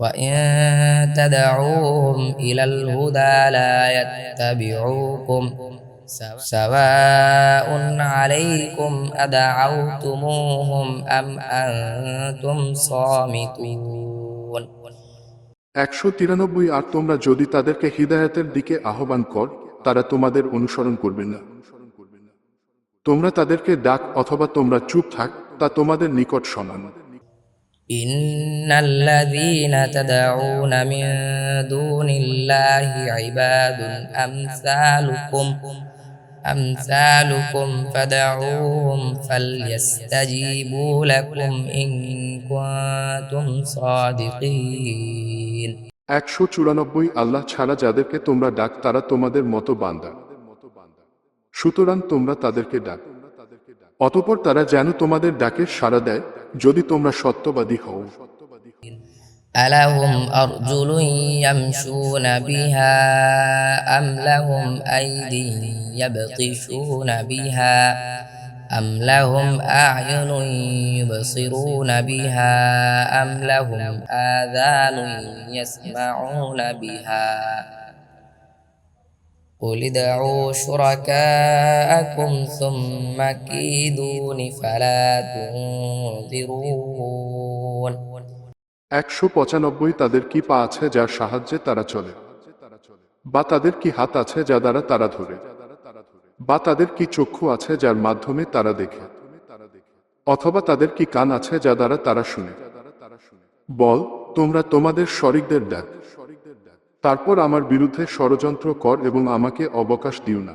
وإن تدعوهم إلى الهدى لا يتبعوكم سواء عليكم أدعوتموهم أم أنتم صامتون একশো তিরানব্বই আর তোমরা যদি তাদেরকে হৃদায়তের দিকে আহ্বান কর তারা তোমাদের অনুসরণ করবে না তোমরা তাদেরকে ডাক অথবা তোমরা চুপ থাক তা তোমাদের নিকট সমান إن الذين تدعون من دون الله عباد أمثالكم أمثالكم فدعوهم فليستجيبوا لكم إن كنتم صادقين একশো চুরানব্বই আল্লাহ ছাড়া যাদেরকে তোমরা ডাক তারা তোমাদের মতো বান্দা সুতরাং তোমরা তাদেরকে ডাক অতপর তারা যেন তোমাদের ডাকে সাড়া দেয় যদি তোমরা সত্যবাদী হও ألهم أرجل يمشون بها أم لهم أيدي يبطشون بها أم لهم أعين يبصرون بها أم لهم آذان يسمعون بها قل ادعوا شركاءكم ثم كيدون فلا تنظرون একশো পঁচানব্বই তাদের কি পা আছে যার সাহায্যে তারা চলে বা তাদের কি হাত আছে যা দ্বারা তারা ধরে বা তাদের কি চক্ষু আছে যার মাধ্যমে তারা দেখে অথবা তাদের কি কান আছে যা দ্বারা তারা শুনে বল তোমরা তোমাদের শরিকদের ডাক তারপর আমার বিরুদ্ধে ষড়যন্ত্র কর এবং আমাকে অবকাশ দিও না।